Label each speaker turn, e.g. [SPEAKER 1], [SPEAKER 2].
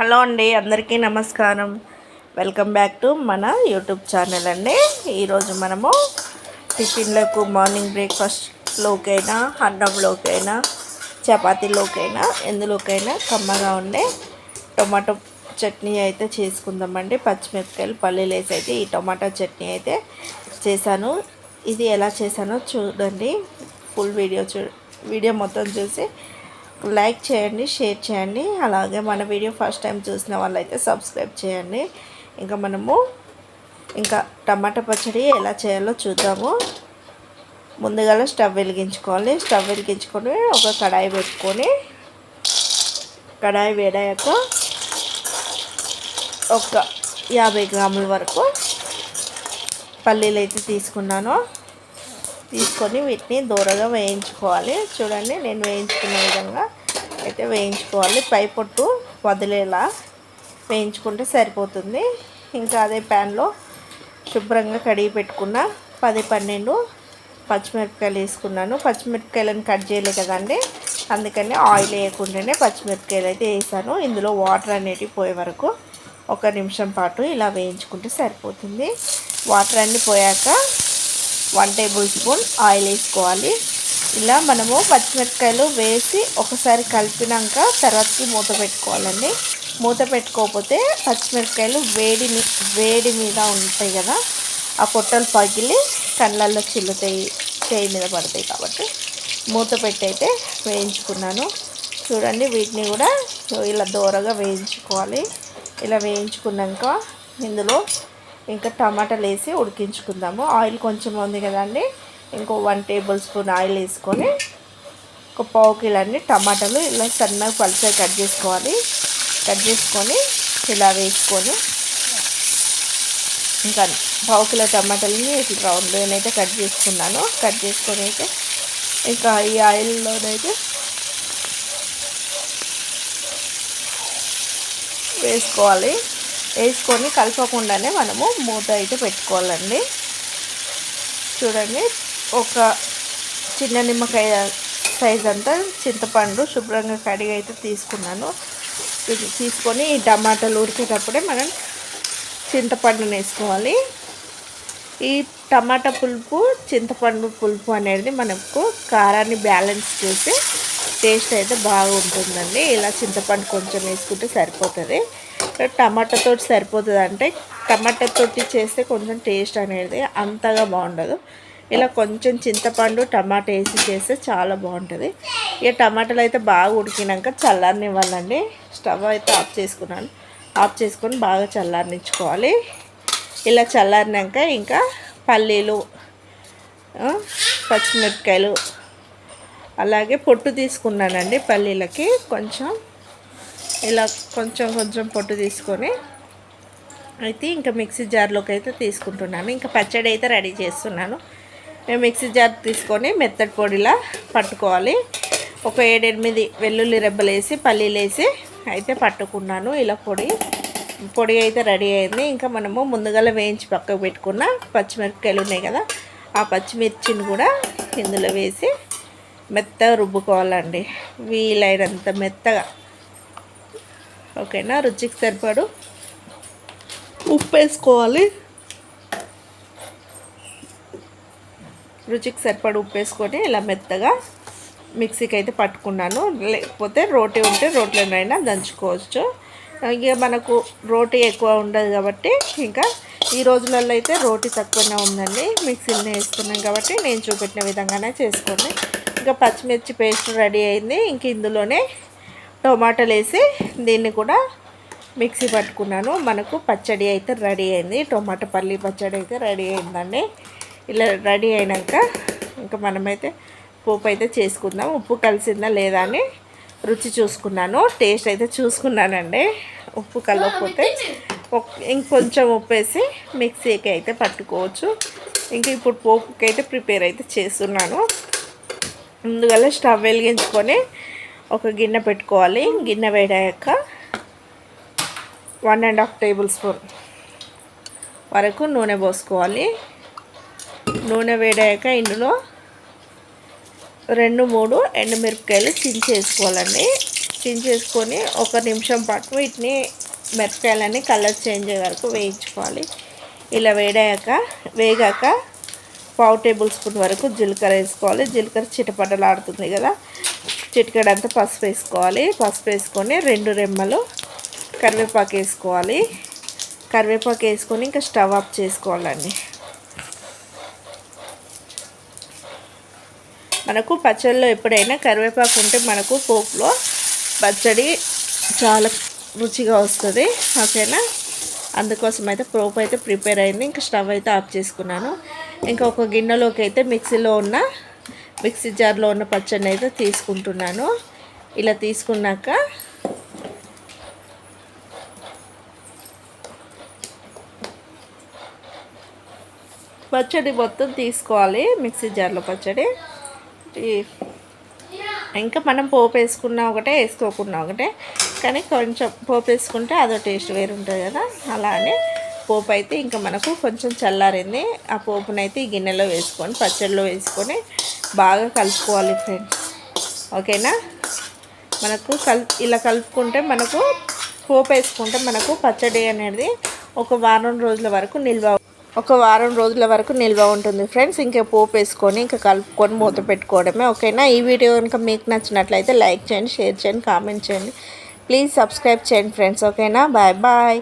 [SPEAKER 1] Hello అండి అందరికీ నమస్కారం. వెల్కమ్ బ్యాక్ టు మన యూట్యూబ్ ఛానల్ అండి. ఈరోజు మనము టిఫిన్లకు మార్నింగ్ బ్రేక్ఫాస్ట్లోకైనా అన్నంలోకైనా చపాతీలోకైనా ఎందులోకైనా కమ్మగా ఉండే టొమాటో చట్నీ అయితే చేసుకుందామండి. పచ్చిమిరపకాయలు పల్లీలు వేసి అయితే ఈ టొమాటో చట్నీ అయితే చేశాను. ఇది ఎలా చేశానో చూడండి. ఫుల్ వీడియో చూ వీడియో మొత్తం చూసి లైక్ చేయండి షేర్ చేయండి. అలాగే మన వీడియో ఫస్ట్ టైం చూసిన వాళ్ళైతే సబ్స్క్రైబ్ చేయండి. ఇంకా మనము ఇంకా టమాటా పచ్చడి ఎలా చేయాలో చూద్దాము. ముందుగా స్టవ్ వెలిగించుకోవాలి. స్టవ్ వెలిగించుకొని ఒక కడాయి పెట్టుకొని కడాయి వేడాక ఒక యాభై గ్రాముల వరకు పల్లీలు అయితే తీసుకున్నాను. తీసుకొని వీటిని దూరగా వేయించుకోవాలి. చూడండి నేను వేయించుకున్న విధంగా అయితే వేయించుకోవాలి. పై పొట్టు వదిలేలా వేయించుకుంటే సరిపోతుంది. ఇంకా అదే ప్యాన్లో శుభ్రంగా కడిగి పెట్టుకున్న పది పన్నెండు పచ్చిమిరపకాయలు వేసుకున్నాను. పచ్చిమిరపకాయలను కట్ చేయలే కదండి. అందుకని ఆయిల్ వేయకుండానే పచ్చిమిరపకాయలు అయితే వేసాను. ఇందులో వాటర్ అనేటివి పోయే వరకు ఒక నిమిషం పాటు ఇలా వేయించుకుంటే సరిపోతుంది. వాటర్ అన్నీ పోయాక వన్ టేబుల్ స్పూన్ ఆయిల్ వేసుకోవాలి. ఇలా మనము పచ్చిమిరపకాయలు వేసి ఒకసారి కలిపినాక తర్వాతకి మూత పెట్టుకోవాలండి. మూత పెట్టుకోకపోతే పచ్చిమిరపకాయలు వేడి వేడి మీద ఉంటాయి కదా ఆ పొట్టలు పగిలి కళ్ళల్లో చిల్లుతాయి చేయి మీద పడతాయి కాబట్టి. మూత పెట్టి అయితే వేయించుకున్నాను. చూడండి వీటిని కూడా ఇలా దూరగా వేయించుకోవాలి. ఇలా వేయించుకున్నాక ఇందులో ఇంకా టమాటాలు వేసి ఉడికించుకుందాము. ఆయిల్ కొంచెం ఉంది కదండి. ఇంకో వన్ టేబుల్ స్పూన్ ఆయిల్ వేసుకొని ఒక పావు కిలోని టమాటాలు ఇలా సన్నగా పలుచగా కట్ చేసుకోవాలి. కట్ చేసుకొని ఇలా వేసుకొని ఇంకా పావు కిలో టమాటాలని ఇట్లా రౌండ్ అయితే కట్ చేసుకున్నాను. కట్ చేసుకొని అయితే ఇంకా ఈ ఆయిల్లోనైతే వేసుకోవాలి. వేసుకొని కలపకుండానే మనము మూత అయితే పెట్టుకోవాలండి. చూడండి ఒక చిన్న నిమ్మకాయ సైజ్ అంతా చింతపండు శుభ్రంగా కడిగి అయితే తీసుకున్నాను. తీసుకొని ఈ టమాటాలు ఉడికేటప్పుడే మనం చింతపండుని వేసుకోవాలి. ఈ టమాటా పులుపు చింతపండు పులుపు అనేది మనకు కారాన్ని బ్యాలెన్స్ చేసి టేస్ట్ అయితే బాగుంటుందండి. ఇలా చింతపండు కొంచెం వేసుకుంటే సరిపోతుంది. టమాటాతో సరిపోతుంది అంటే టమాటాతో చేస్తే కొంచెం టేస్ట్ అనేది అంతగా బాగుండదు. ఇలా కొంచెం చింతపండు టమాటా వేసి చేస్తే చాలా బాగుంటుంది. ఇక టమాటాలు అయితే బాగా ఉడికినాక చల్లారనివ్వాలండి. స్టవ్ అయితే ఆఫ్ చేసుకున్నాను. ఆఫ్ చేసుకొని బాగా చల్లారనిచ్చుకోవాలి. ఇలా చల్లారినాక ఇంకా పల్లీలు పచ్చిమిరపకాయలు అలాగే పొట్టు తీసుకున్నానండి పల్లీలకి. కొంచెం ఇలా కొంచెం కొంచెం పొట్టు తీసుకొని అయితే ఇంకా మిక్సీ జార్లోకి అయితే తీసుకుంటున్నాను. ఇంకా పచ్చడి అయితే రెడీ చేస్తున్నాను. మేము మిక్సీ జార్ తీసుకొని మెత్తడి పొడిలా పట్టుకోవాలి. ఒక ఏడెనిమిది వెల్లుల్లి రెబ్బలు వేసి పల్లీలు వేసి అయితే పట్టుకున్నాను ఇలా పొడి. పొడి అయితే రెడీ అయింది. ఇంకా మనము ముందుగా వేయించి పక్కకు పెట్టుకున్న పచ్చిమిరపకాయలు ఉన్నాయి కదా ఆ పచ్చిమిర్చిని కూడా ఇందులో వేసి మెత్తగా రుబ్బుకోవాలండి. వీలైనంత మెత్తగా. ఓకేనా? రుచికి సరిపడు ఉప్పు వేసుకోవాలి. రుచికి సరిపడు ఉప్పు వేసుకొని ఇలా మెత్తగా మిక్సీకి అయితే పట్టుకున్నాను. లేకపోతే రోటీ ఉంటే రోట్లోనైనా దంచుకోవచ్చు. ఇక మనకు రోటీ ఎక్కువ ఉండదు కాబట్టి ఇంకా ఈ రోజులలో అయితే రోటీ తక్కువనే ఉందండి. మిక్సీని వేసుకున్నాం కాబట్టి నేను చూపెట్టిన విధంగానే చేసుకోండి. ఇంకా పచ్చిమిర్చి పేస్ట్ రెడీ అయింది. ఇంక ఇందులోనే టొమాటోలు వేసి దీన్ని కూడా మిక్సీ పట్టుకున్నాను. మనకు పచ్చడి అయితే రెడీ అయింది. టొమాటో పల్లి పచ్చడి అయితే రెడీ అయిందండి. ఇలా రెడీ అయినాక ఇంకా మనమైతే పోపు అయితే చేసుకుందాం. ఉప్పు కలిసిందా లేదా అని రుచి చూసుకున్నాను. టేస్ట్ అయితే చూసుకున్నానండి. ఉప్పు కలవకపోతే ఇంకొంచెం ఉప్పు వేసి మిక్సీకి అయితే పట్టుకోవచ్చు. ఇంకా ఇప్పుడు పోపుకి అయితే ప్రిపేర్ అయితే చేస్తున్నాను. ముందుగా స్టవ్ వెలిగించుకొని ఒక గిన్నె పెట్టుకోవాలి. గిన్నె వేడాక one and half tablespoon వరకు నూనె పోసుకోవాలి. నూనె వేడాక ఇందులో రెండు మూడు ఎండుమిరపకాయలు చించేసుకోవాలండి వేసుకోవాలండి. ఒక నిమిషం పాటు వీటిని మిరపకాయలన్నీ కలర్ చేంజ్ అయ్యే వరకు వేయించుకోవాలి. ఇలా వేడాక వేగాక పావు టేబుల్ స్పూన్ వరకు జీలకర్ర వేసుకోవాలి. జీలకర్ర చిటపటలాడుతుంది కదా. చిటికడంతా పసుపు వేసుకోవాలి. పసుపు వేసుకొని రెండు రెమ్మలు కరివేపాకు వేసుకోవాలి. కరివేపాకు వేసుకొని ఇంకా స్టవ్ ఆఫ్ చేసుకోవాలండి. మనకు పచ్చడిలో ఎప్పుడైనా కరివేపాకు ఉంటే మనకు పోపులో పచ్చడి చాలా రుచిగా వస్తుంది. ఓకేనా? అందుకోసం అయితే పోపు అయితే ప్రిపేర్ అయింది. ఇంకా స్టవ్ అయితే ఆఫ్ చేసుకున్నాను. ఇంకా ఒక గిన్నెలోకి అయితే మిక్సీలో ఉన్న మిక్సీ జార్లో ఉన్న పచ్చడిని అయితే తీసుకుంటున్నాను. ఇలా తీసుకున్నాక పచ్చడి మొత్తం తీసుకోవాలి మిక్సీ జార్లో పచ్చడి. ఇంకా మనం పోపు వేసుకున్నా ఒకటే వేసుకోకున్నా ఒకటే. కానీ కొంచెం పోపు వేసుకుంటే అదో టేస్ట్ వేరు ఉంటుంది కదా. అలా అని పోపు అయితే ఇంకా మనకు కొంచెం చల్లారింది. ఆ పోపునైతే ఈ గిన్నెలో వేసుకొని పచ్చడిలో వేసుకొని బాగా కలుపుకోవాలి ఫ్రెండ్స్ ఓకేనా? మనకు కల్ ఇలా కలుపుకుంటే మనకు పోపు వేసుకుంటే మనకు పచ్చడి అనేది ఒక వారం రోజుల వరకు నిల్వ ఒక వారం రోజుల వరకు నిల్వ ఉంటుంది ఫ్రెండ్స్ ఇంకా పోపు వేసుకొని ఇంకా కలుపుకొని మూత పెట్టుకోవడమే ఓకేనా? ఈ వీడియో కనుక మీకు నచ్చినట్లయితే లైక్ చేయండి షేర్ చేయండి కామెంట్ చేయండి. ప్లీజ్ సబ్స్క్రైబ్ చేయండి ఫ్రెండ్స్ ఓకేనా? Bye bye